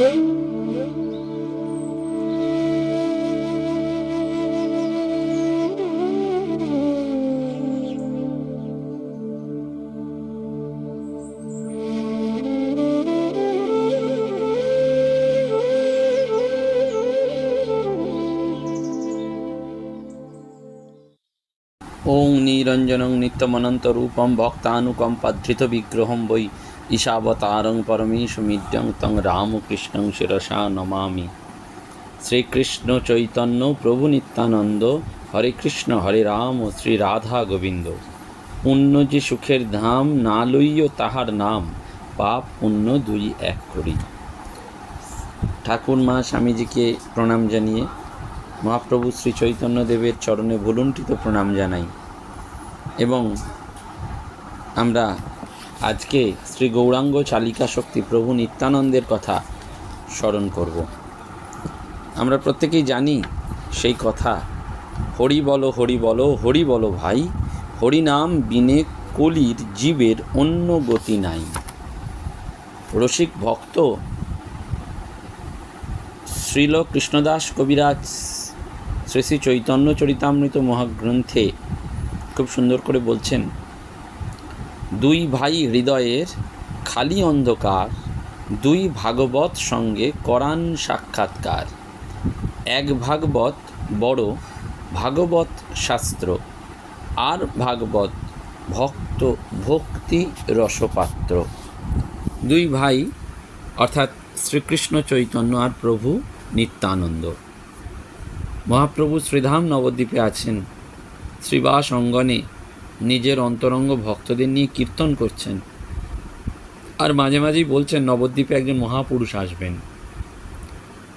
ওং নিরঞ্জনং নিত্যমনন্তরূপম ভক্তানুকম্পাধৃতবিগ্রহম বৈ ঈশাবতারং পরমেশমিড্যং তং রামকৃষ্ণং শিরসা নমামি। শ্রীকৃষ্ণ চৈতন্য প্রভু নিত্যানন্দ, হরে কৃষ্ণ, হরে রাম ও শ্রী রাধা গোবিন্দ। পুণ্য যে সুখের ধাম, না লইও তাহার নাম, পাপ পুণ্য দুই এক করি। ঠাকুর মা স্বামীজিকে প্রণাম জানিয়ে মহাপ্রভু শ্রী চৈতন্যদেবের চরণে ভুলুণ্ঠিত প্রণাম জানাই। এবং আমরা আজকে শ্রী গৌরাঙ্গ চালিকা শক্তি প্রভু নিত্যানন্দের কথা স্মরণ করব। আমরা প্রত্যেকেই জানি সেই কথা, হরি বলো হরি বলো হরি বলো ভাই হরি নাম বিনে কলির জীবের অন্য গতি নাই। রসিক ভক্ত শ্রীল কৃষ্ণদাস কবিরাজ শ্রী শ্রী চৈতন্য চরিতামৃত মহাগ্রন্থে খুব সুন্দর করে বলছেন দুই ভাই হৃদয়ের খালি অন্ধকার, দুই ভাগবত সঙ্গে করান সাক্ষাৎকার। এক ভাগবত বড়, ভাগবত শাস্ত্র। আর ভাগবত ভক্ত ভক্তি রসপাত্র। দুই ভাই, অর্থাৎ শ্রীকৃষ্ণ চৈতন্য আর প্রভু নিত্যানন্দ। মহাপ্রভু শ্রীধাম নবদ্বীপে আছেন। শ্রীবাস অঙ্গনে নিজের অন্তরঙ্গ ভক্তদের নিয়ে কীর্তন করছেন। আর মাঝে মাঝেই বলছেন, নবদ্বীপে একজন মহাপুরুষ আসবেন।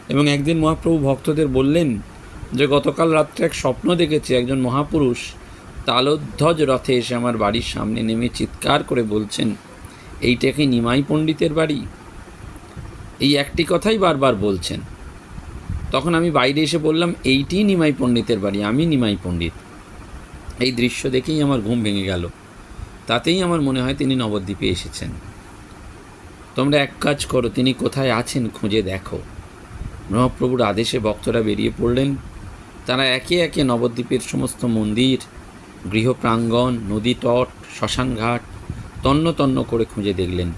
এবং একদিন মহাপ্রভু ভক্তদের বললেন যে, গতকাল রাত্রে এক স্বপ্ন দেখেছি একজন মহাপুরুষ তালোধ্বজ রথে এসে আমার বাড়ির সামনে নেমে চিৎকার করে বলছেন, এইটা কি নিমাই পণ্ডিতের বাড়ি? এই একটি কথাই বারবার বলছেন। তখন আমি বাইরে এসে বললাম এইটিই নিমাই পণ্ডিতের বাড়ি, আমি নিমাই পণ্ডিত। এই দৃশ্য দেখেই আমার ঘুম ভেঙে গেল। তাতেই আমার মনে হয় তিনি নবদ্বীপে এসেছেন। তোমরা এক কাজ করো, তিনি কোথায় আছেন খুঁজে দেখো। মহাপ্রভুর আদেশে ভক্তরা বেরিয়ে পড়লেন। তারা একে একে নবদ্বীপের সমস্ত মন্দির, গৃহপ্রাঙ্গণ, নদী তট, শ্মশানঘাট, তন্ন তন্ন করে খুঁজে দেখলেন।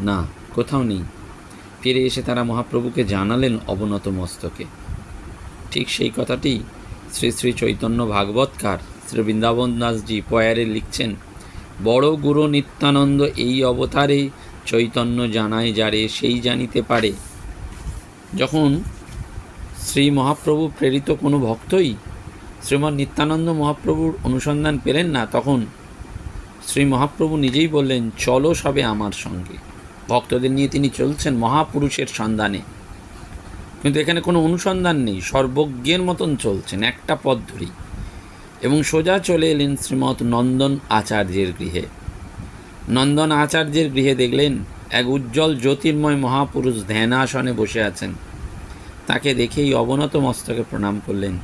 না, কোথাও নেই। ফিরে এসে তারা মহাপ্রভুকে জানালেন অবনত মস্তকে। ঠিক সেই কথাটি শ্রী শ্রী চৈতন্য ভাগবতকার শ্রী বৃন্দাবন দাসজি পয়ারে লিখছেন, বড় গুরু নিত্যানন্দ এই অবতারে চৈতন্য জানায় যারে সেই জানিতে পারে। যখন শ্রী মহাপ্রভু প্রেরিত কোনো ভক্তই শ্রীমৎ নিত্যানন্দ মহাপ্রভুর অনুসন্ধান পেলেন না, তখন শ্রী মহাপ্রভু নিজেই বললেন, চলো সবে আমার সঙ্গে। ভক্তদের নিয়ে তিনি চলছেন মহাপুরুষের সন্ধানে। কিন্তু এখানে কোনো অনুসন্ধান নেই, সর্বজ্ঞের মতন চলছেন, একটা পথ ধরেই। এবং সোজা চলে এলেন শ্রীমৎ নন্দন আচার্যের গৃহে। নন্দন আচার্যের গৃহে দেখলেন এক উজ্জ্বল জ্যোতির্ময় মহাপুরুষ ধ্যানাসনে বসে আছেন। তাকে দেখেই অবনত মস্তকে প্রণাম করলেন।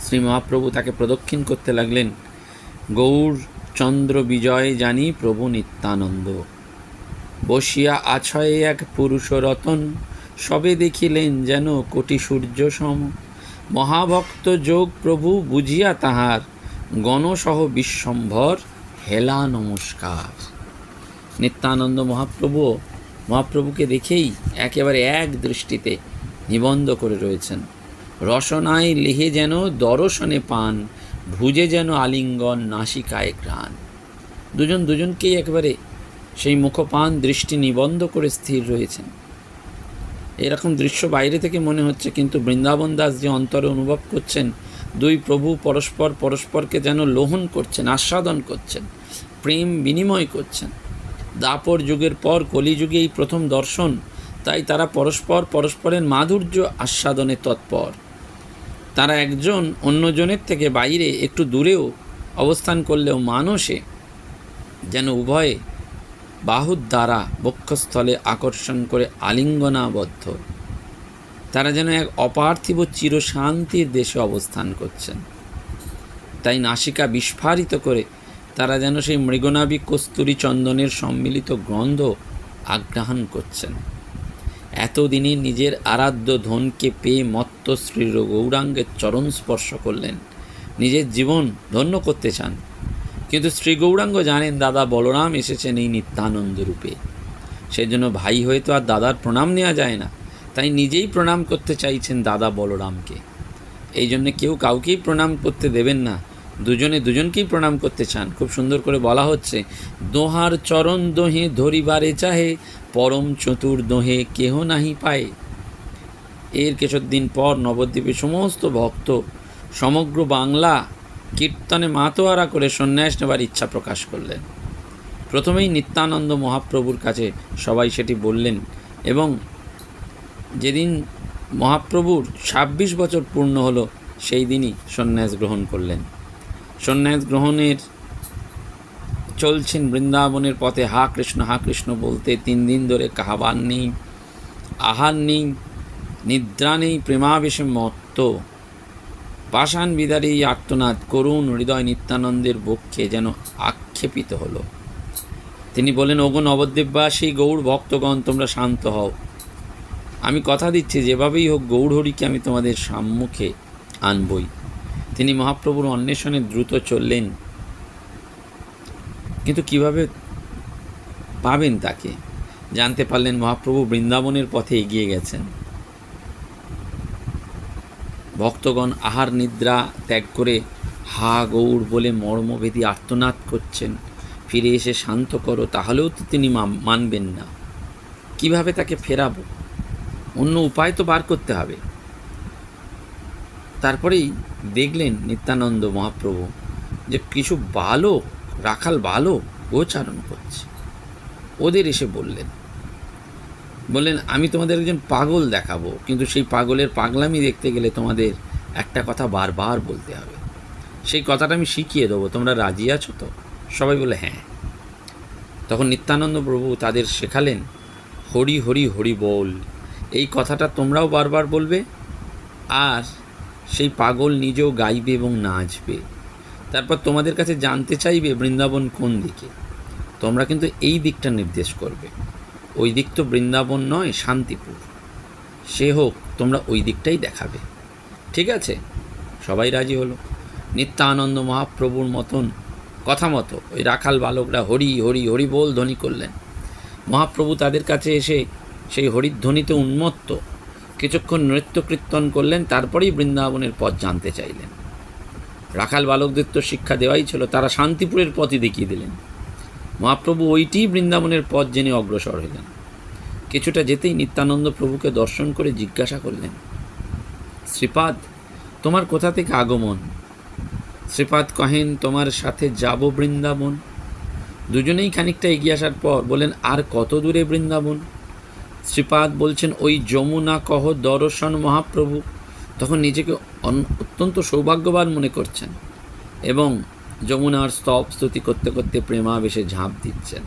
শ্রী মহাপ্রভু তাকে প্রদক্ষিণ করতে লাগলেন। গৌর, চন্দ্র, বিজয় জানি প্রভু নিত্যানন্দ। বসিয়া আছয়ে এক পুরুষ রতন সবে দেখিলেন যেন কোটি সূর্য সম মহাভক্ত যোগ প্রভু বুঝিয়া তাহার গণসহ বিশ্বম্ভর হেলা নমস্কার। নিত্যানন্দ মহাপ্রভু মহাপ্রভুকে দেখেই একেবারে এক দৃষ্টিতে নিবন্ধ করে রয়েছেন। রসনায় লেহে যেন দর্শনে পান, ভুজে যেন আলিঙ্গন নাসিকায় ঘ্রাণ। দুজন দুজনকেই একেবারে সেই মুখপান দৃষ্টি নিবন্ধ করে স্থির রয়েছেন। এরকম দৃশ্য বাইরে থেকে মনে হচ্ছে, কিন্তু বৃন্দাবন দাস যে অন্তরে অনুভব করছেন, দুই প্রভু পরস্পর পরস্পরকে যেন লোহন করছেন, আস্বাদন করছেন, প্রেম বিনিময় করছেন। দাপর যুগের পর কলিযুগে এই প্রথম দর্শন, তাই তারা পরস্পর পরস্পরের মাধুর্য আস্বাদনে তৎপর। তারা একজন অন্যজনের থেকে বাইরে একটু দূরেও অবস্থান করলেও মানসে যেন উভয়ে বাহুর দ্বারা বক্ষস্থলে আকর্ষণ করে আলিঙ্গনাবদ্ধ। তারা যেন এক অপার্থিব চিরশান্তির দেশে অবস্থান করছেন। তাই নাসিকা বিস্ফারিত করে তারা যেন সেই মৃগনাবী কস্তুরী চন্দনের সম্মিলিত গন্ধ আগ্রাহণ করছেন। এতদিনে নিজের আরাধ্য ধনকে পেয়ে মত্ত শ্রী গৌরাঙ্গের চরণ স্পর্শ করলেন। নিজের জীবন ধন্য করতে চান। কিন্তু শ্রী গৌরাঙ্গ জানেন দাদা বলরাম এসেছেন এই নিত্যানন্দ রূপে। সেই জন্য ভাই হয়ে তো আর দাদার প্রণাম নেওয়া যায় না। তাই নিজেই প্রণাম করতে চাইছেন দাদা বলরামকে। এই জন্য কেউ কাউকেই প্রণাম করতে দেবেন না। দুজনে দুজনকেই প্রণাম করতে চান। খুব সুন্দর করে বলা হচ্ছে, দোহার চরণ দোহে ধরিবারে চাহে, পরম চতুর দোহে কেহ নাহি পায়। এর কিছুদিন পর নবদ্বীপে সমস্ত ভক্ত সমগ্র বাংলা কীর্তনে মাতোয়ারা করে সন্ন্যাস নেবার ইচ্ছা প্রকাশ করলেন। প্রথমেই নিত্যানন্দ মহাপ্রভুর কাছে সবাই সেটি বললেন এবং যেদিন মহাপ্রভুর ছাব্বিশ বছর পূর্ণ হলো, সেই দিনই সন্ন্যাস গ্রহণ করলেন। সন্ন্যাস গ্রহণের চলছেন বৃন্দাবনের পথে হা কৃষ্ণ হা কৃষ্ণ বলতে তিন দিন ধরে কাহাবার নেই, আহার নেই, নিদ্রা নেই, প্রেমাবেশে মত্ত। পাষাণ বিদারী আর্তনাদ করুণ হৃদয় নিত্যানন্দের বক্ষে যেন আক্ষেপিত হলো। তিনি বলেন, ওগো নবদ্বীপবাসী, গৌড় ভক্তগণ, তোমরা শান্ত হও। আমি কথা দিচ্ছি, যেভাবেই হোক গৌড়হরিকে আমি তোমাদের সম্মুখে আনবই। তিনি মহাপ্রভুর অন্বেষণে দ্রুত চললেন। কিন্তু কীভাবে পাবেন তাকে? জানতে পারলেন মহাপ্রভু বৃন্দাবনের পথে এগিয়ে গেছেন। ভক্তগণ আহার নিদ্রা ত্যাগ করে, হা গৌড় বলে মর্মভেদী আর্তনাদ করছেন। ফিরে এসে শান্ত করো, তাহলেও তো তিনি মানবেন না। কীভাবে তাকে ফেরাবো? অন্য উপায় তো বার করতে হবে। তারপরেই দেখলেন নিত্যানন্দ মহাপ্রভু যে কিছু বালক, রাখাল বালক গোচারণ করছে। ওদের এসে বললেন বললেন, আমি তোমাদের একজন পাগল দেখাবো, কিন্তু সেই পাগলের পাগলামি দেখতে গেলে তোমাদের একটা কথা বারবার বলতে হবে। সেই কথাটা আমি শিখিয়ে দেবো, তোমরা রাজি আছো তো? সবাই বলে হ্যাঁ। তখন নিত্যানন্দ প্রভু তাদের শেখালেন, হরি হরি হরি বল। এই কথাটা তোমরাও বারবার বলবে, আর সেই পাগল নিজেও গাইবে এবং নাচবে। তারপর তোমাদের কাছে জানতে চাইবে বৃন্দাবন কোন দিকে। তোমরা কিন্তু এই দিকটা নির্দেশ করবে। ওই দিক তো বৃন্দাবন নয়, শান্তিপুর। সে হোক, তোমরা ওই দিকটাই দেখাবে। ঠিক আছে? সবাই রাজি হলো। নিত্যানন্দ মহাপ্রভুর মতন কথা মতো ওই রাখাল বালকরা হরি হরি হরি বল ধ্বনি করলেন। মহাপ্রভু তাদের কাছে এসে সেই হরিধ্বনিতে উন্মত্ত কিছুক্ষণ নৃত্য কীর্তন করলেন, তারপরেই বৃন্দাবনের পথ জানতে চাইলেন। রাখাল বালকদের তো শিক্ষা দেওয়াই ছিল, তারা শান্তিপুরের পথই দেখিয়ে দিলেন। মহাপ্রভু ওইটি বৃন্দাবনের পথ জেনে অগ্রসর হইলেন। কিছুটা যেতেই নিত্যানন্দ প্রভুকে দর্শন করে জিজ্ঞাসা করলেন, শ্রীপাদ, তোমার কোথা থেকে আগমন? শ্রীপাদ কহেন, তোমার সাথে যাব বৃন্দাবন। দুজনেই খানিকটা এগিয়ে আসার পর বলেন আর কত দূরে বৃন্দাবন? শ্রীপাদ বলছেন, ওই যমুনা কহ দর্শন মহাপ্রভু, তখন নিজেকে অত্যন্ত সৌভাগ্যবান মনে করছেন এবং যমুনার স্তব স্তুতি করতে করতে প্রেমাবেশে ঝাঁপ দিচ্ছেন।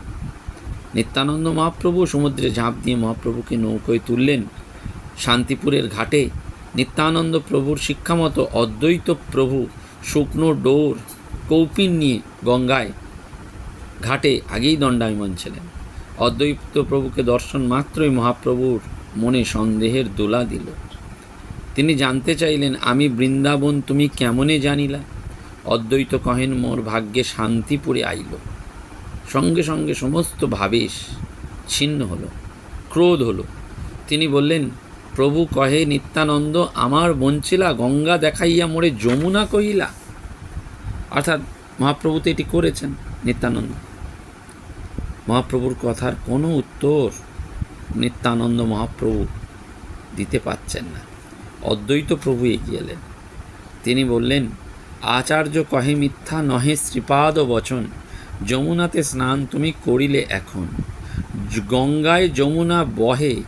নিত্যানন্দ মহাপ্রভু সমুদ্রে ঝাঁপ দিয়ে মহাপ্রভুকে নৌকোয় তুললেন। শান্তিপুরের ঘাটে নিত্যানন্দ প্রভুর শিক্ষামতো অদ্বৈত প্রভু শুকনো ডোর, কৌপিন নিয়ে গঙ্গায় ঘাটে আগেই দণ্ডায়মান ছিলেন অদ্বৈত প্রভুকে দর্শন মাত্রই মহাপ্রভুর মনে সন্দেহের দোলা দিল। তিনি জানতে চাইলেন, আমি বৃন্দাবন তুমি কেমনে জানিলা? অদ্বৈত কহেন, মোর ভাগ্যে শান্তিপুরে আইল। সঙ্গে সঙ্গে সমস্ত ভাবেশ ছিন্ন হলো, ক্রোধ হলো। তিনি বললেন, প্রভু কহে, নিত্যানন্দ, আমার বঞ্চিলা গঙ্গা দেখাইয়া মোরে যমুনা কহিলা। অর্থাৎ মহাপ্রভু তো এটি করেছেন, নিত্যানন্দ। মহাপ্রভুর কথার কোনো উত্তর নিত্যানন্দ মহাপ্রভু দিতে পাচ্ছেন না। অদ্বৈত প্রভু এগিয়ে এলেন। তিনি বললেন আচার্য কহে মিথ্যা নহে শ্রীপাদ বচন, যমুনাতে স্নান তুমি করিলে এখন। গঙ্গায় যমুনা বহে,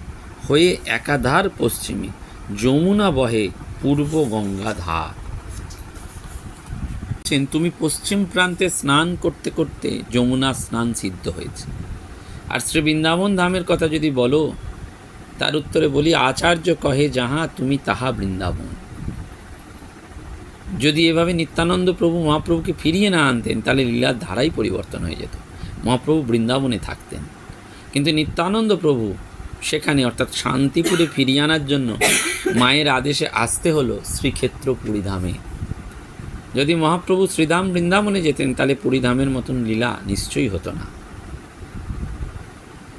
হয়ে একাধার পশ্চিমে, যমুনা বহে পূর্ব গঙ্গা ধার। তুমি পশ্চিম প্রান্তে স্নান করতে করতে যমুনা স্নান সিদ্ধ হয়েছে। আর শ্রী বৃন্দাবন ধামের কথা যদি বলো, তার উত্তরে বলি, আচার্য কহে, যাহা তুমি তাহা বৃন্দাবন। যদি এভাবে নিত্যানন্দ প্রভু মহাপ্রভুকে ফিরিয়ে না আনতেন, তাহলে লীলার ধারাই পরিবর্তন হয়ে যেত। মহাপ্রভু বৃন্দাবনে থাকতেন। কিন্তু নিত্যানন্দ প্রভু সেখানে, অর্থাৎ শান্তিপুরে ফিরিয়ে আনার জন্য মায়ের আদেশে আসতে হলো শ্রীক্ষেত্র পুরীধামে যদি মহাপ্রভু শ্রীধাম বৃন্দাবনে যেতেন, তাহলে পুরীধামের মতন লীলা নিশ্চয়ই হতো না।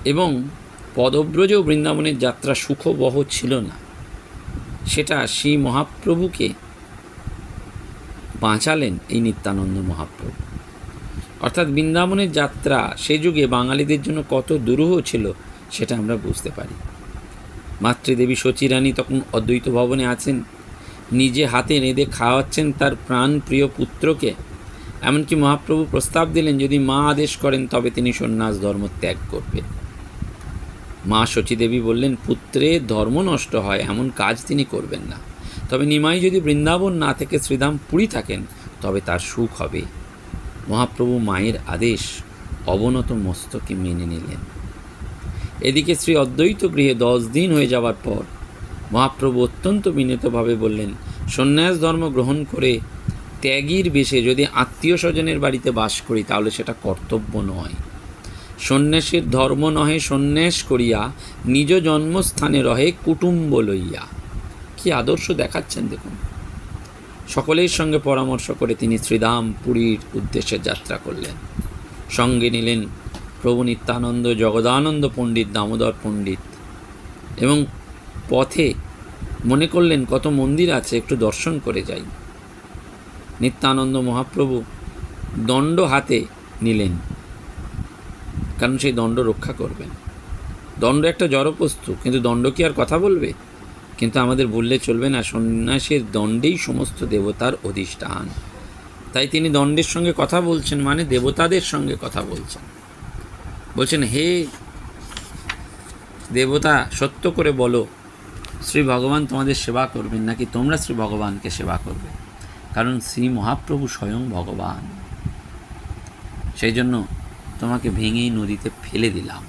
এবং পদব্রজেও বৃন্দাবনের যাত্রা সুখবহ ছিল না। সেটা শ্রী মহাপ্রভুকে বাঁচালেন এই নিত্যানন্দ মহাপ্রভু। অর্থাৎ বৃন্দাবনের যাত্রা সে যুগে বাঙালিদের জন্য কত দুরূহ ছিল সেটা আমরা বুঝতে পারি। মাতৃদেবী সচিরানী তখন অদ্বৈত ভবনে আছেন। নিজে হাতে নেদে খাওয়াচ্ছেন তার প্রাণ প্রিয় পুত্রকে। এমনকি মহাপ্রভু প্রস্তাব দিলেন, যদি মা আদেশ করেন, তবে তিনি সন্ন্যাস ধর্ম ত্যাগ করবেন। মা সচিদেবী বললেন পুত্রের ধর্ম নষ্ট হয়, এমন কাজ তিনি করবেন না। তবে নিমাই যদি বৃন্দাবন না থেকে শ্রীধাম পুরী থাকেন, তবে তার সুখ হবে। মহাপ্রভু মায়ের আদেশ অবনত মস্তকে মেনে নিলেন। এদিকে শ্রী অদ্বৈত গৃহে দশ দিন হয়ে যাওয়ার পর মহাপ্রভু অত্যন্ত বিনীতভাবে বললেন, সন্ন্যাস ধর্ম গ্রহণ করে ত্যাগীর বেশে যদি আত্মীয় স্বজনের বাড়িতে বাস করি, তাহলে সেটা কর্তব্য নয়। সন্ন্যাসীর ধর্ম নহে সন্ন্যাস করিয়া নিজ জন্মস্থানে রহে কুটুম্ব লইয়া। কি আদর্শ দেখাচ্ছেন দেখুন। সকলের সঙ্গে পরামর্শ করে তিনি শ্রীধাম পুরীর উদ্দেশ্যে যাত্রা করলেন। সঙ্গে নিলেন প্রভু নিত্যানন্দ, জগদানন্দ পণ্ডিত, দামোদর পণ্ডিত এবং পথে মনে করলেন কত মন্দির আছে, একটু দর্শন করে যাই। নিত্যানন্দ মহাপ্রভু দণ্ড হাতে নিলেন, কারণ সেই দণ্ড রক্ষা করবেন। দণ্ড একটা জড়বস্তু, কিন্তু দণ্ড কি আর কথা বলবে? কিন্তু আমাদের বললে চলবে না, সন্ন্যাসের দণ্ডেই সমস্ত দেবতার অধিষ্ঠান। তাই তিনি দণ্ডের সঙ্গে কথা বলছেন মানে দেবতাদের সঙ্গে কথা বলছেন। বলছেন, হে দেবতা, সত্য করে বলো, শ্রী ভগবান তোমাদের সেবা করবেন নাকি তোমরা শ্রী ভগবানকে সেবা করবে? কারণ শ্রী মহাপ্রভু স্বয়ং ভগবান। সেই জন্য তোমাকে ভেঙেই নদীতে ফেলে দিলাম।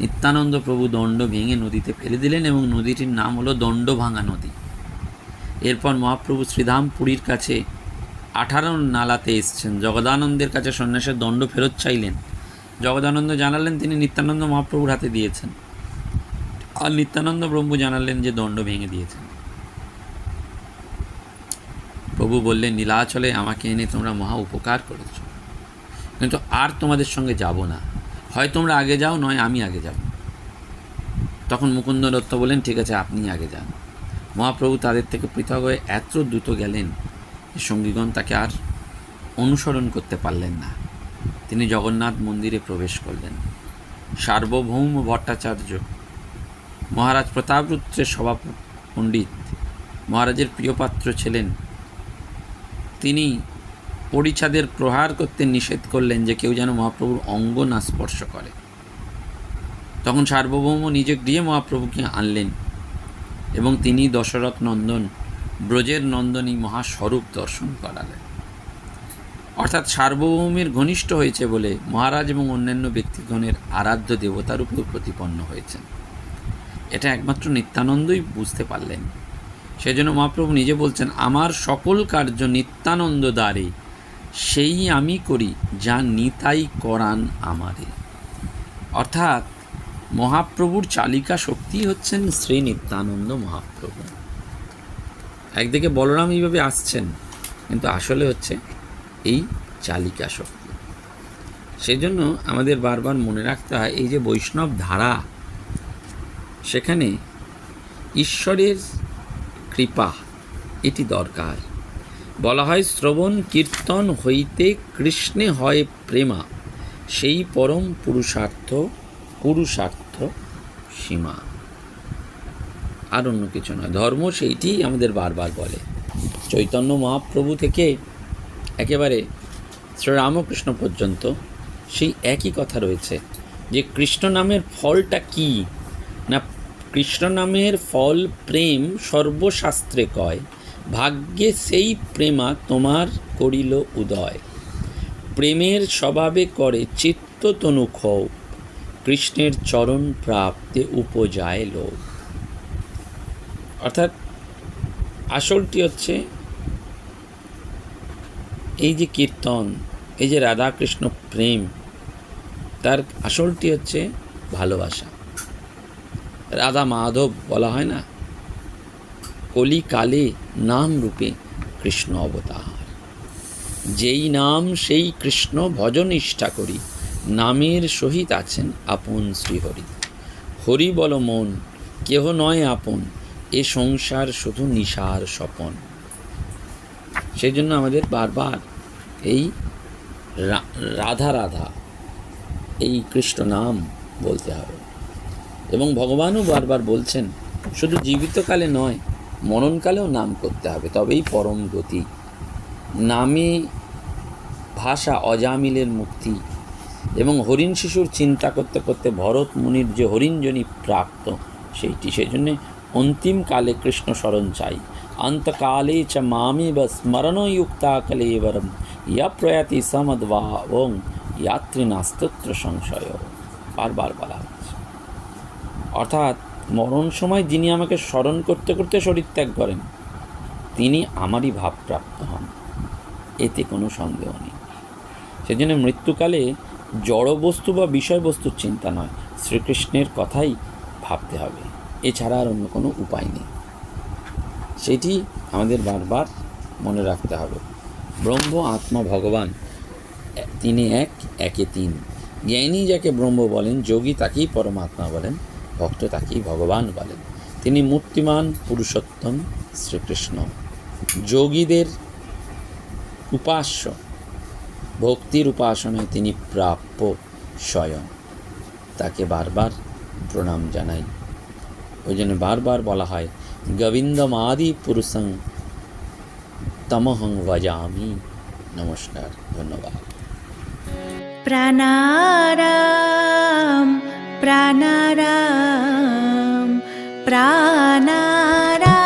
নিত্যানন্দ প্রভু দণ্ড ভেঙে নদীতে ফেলে দিলেন এবং নদীটির নাম হলো দণ্ডভাঙা নদী। এরপর মহাপ্রভু শ্রীধাম পুরীর কাছে আঠারো নালাতে এসছেন। জগদানন্দের কাছে সন্ন্যাসের দণ্ড ফেরত চাইলেন। জগদানন্দ জানালেন, তিনি নিত্যানন্দ মহাপ্রভুর হাতে দিয়েছেন। আর নিত্যানন্দ ব্রহ্ম জানালেন যে দণ্ড ভেঙে দিয়েছেন। প্রভু বললেন, নীলাচলে আমাকে এনে তোমরা মহা উপকার করেছ। কিন্তু আর তোমাদের সঙ্গে যাব না। হয় তোমরা আগে যাও, নয় আমি আগে যাব। তখন মুকুন্দ দত্ত বলেন ঠিক আছে, আপনি আগে যান। মহাপ্রভু তাদের থেকে পৃথক হয়ে এত দ্রুত গেলেন যে সঙ্গীগণ তাকে আর অনুসরণ করতে পারলেন না। তিনি জগন্নাথ মন্দিরে প্রবেশ করলেন। সার্বভৌম ভট্টাচার্য, মহারাজ প্রতাপরুদ্রের সভা পণ্ডিত, মহারাজের প্রিয়পাত্র ছিলেন। তিনি পরিচ্ছাদের প্রহার করতে নিষেধ করলেন যে কেউ যেন মহাপ্রভুর অঙ্গ না স্পর্শ করে। তখন সার্বভৌম নিজে গৃহে মহাপ্রভুকে আনলেন এবং তিনি দশরথ নন্দন, ব্রজের নন্দনী মহাস্বরূপ দর্শন করালেন। অর্থাৎ সার্বভৌমের ঘনিষ্ঠ হয়েছে বলে মহারাজ এবং অন্যান্য ব্যক্তিগণের আরাধ্য দেবতার উপর প্রতিপন্ন হয়েছেন। এটা একমাত্র নিত্যানন্দই বুঝতে পারলেন। সেজন্য মহাপ্রভু নিজে বলছেন, আমার সকল কার্য নিত্যানন্দ দ্বারে সেই আমি করি যা নিতাই করান আমারে। অর্থাৎ মহাপ্রভুর চালিকা শক্তি হচ্ছেন শ্রী নিত্যানন্দ মহাপ্রভু। একদিকে বলরাম এইভাবে আসছেন, কিন্তু আসলে হচ্ছে এই চালিকা শক্তি। সেই জন্য আমাদের বারবার মনে রাখতে হয়, এই যে বৈষ্ণব ধারা, সেখানে ঈশ্বরের কৃপা, এটি দরকার। বলা হয়, শ্রবণ কীর্তন হইতে কৃষ্ণে হয় প্রেমা, সেই পরম পুরুষার্থ পুরুষার্থ সীমা। আর অন্য কিছু নয়, ধর্ম সেইটি আমাদের বারবার বলে। চৈতন্য মহাপ্রভু থেকে একেবারে শ্রীরামকৃষ্ণ পর্যন্ত সেই একই কথা রয়েছে, যে কৃষ্ণ নামের ফলটা কি? না, কৃষ্ণ নামের ফল প্রেম সর্বশাস্ত্রে কয় ভাগ্যে সেই প্রেমা তোমার করিল উদয়। প্রেমের স্বভাবে করে চিত্ত তনু ক্ষোভ, কৃষ্ণের চরণ প্রাপ্তে উপজায় লোক অর্থাৎ আসলটি হচ্ছে, এই যে কীর্তন, এই যে রাধাকৃষ্ণ প্রেম, তার আসলটি হচ্ছে ভালোবাসা। রাধা মাধব বলা হয় না? কলিকালে নাম রূপে কৃষ্ণ অবতার। যেই নাম সেই কৃষ্ণ ভজন নিষ্ঠা করি, নামের সহিত আছেন আপন শ্রীহরি। হরি বল মন, কেহ নয় আপন, এ সংসার শুধু নিশার স্বপন। সেই জন্য আমাদের বারবার এই রাধা রাধা, এই কৃষ্ণ নাম বলতে হবে। এবং ভগবানও বারবার বলছেন, শুধু জীবিতকালে নয় মরণকালেও নাম করতে হবে, তবেই পরম গতি। নামে ভাষা অজামিলের মুক্তি। এবং হরিণ শিশুর চিন্তা করতে করতে ভরত মুনির যে হরিণজনী প্রাপ্ত, সেইটি সেই জন্যে অন্তিমকালে কৃষ্ণ স্মরণ চাই। অন্তকালে চ মামে বা স্মরণযুক্তা কলেবরম, ইয়া প্রয়াতি সমদ্ভাবং ইয়াত্রী নাস্তত্র সংশয়। বারবার বলা হচ্ছে। অর্থাৎ মরণ সময় যিনি আমাকে স্মরণ করতে করতে শরীর ত্যাগ করেন, তিনি আমারই ভাবপ্রাপ্ত হন। এতে কোনো সন্দেহ নেই। সেজন্য মৃত্যুকালে জড়বস্তু বা বিষয়বস্তুর চিন্তা নয়, শ্রীকৃষ্ণের কথাই ভাবতে হবে। এছাড়া আর অন্য কোনো উপায় নেই। সেটি আমাদের বারবার মনে রাখতে হবে। ব্রহ্ম, আত্মা, ভগবান তিনি এক, একে তিন। জ্ঞানী যাকে ব্রহ্ম বলেন, যোগী তাকেই পরমাত্মা বলেন। ভক্ত তাকেই ভগবান বলেন তিনি মূর্তিমান পুরুষোত্তম শ্রীকৃষ্ণ। যোগীদের উপাস্য, ভক্তির উপাসনায় তিনি প্রাপ্য স্বয়ং। তাকে বারবার প্রণাম জানাই। ওই জন্য বারবার বলা হয়, গোবিন্দমাদি পুরুষং তমহং ভজামি। নমস্কার, ধন্যবাদ। प्राणाराम प्राणाराम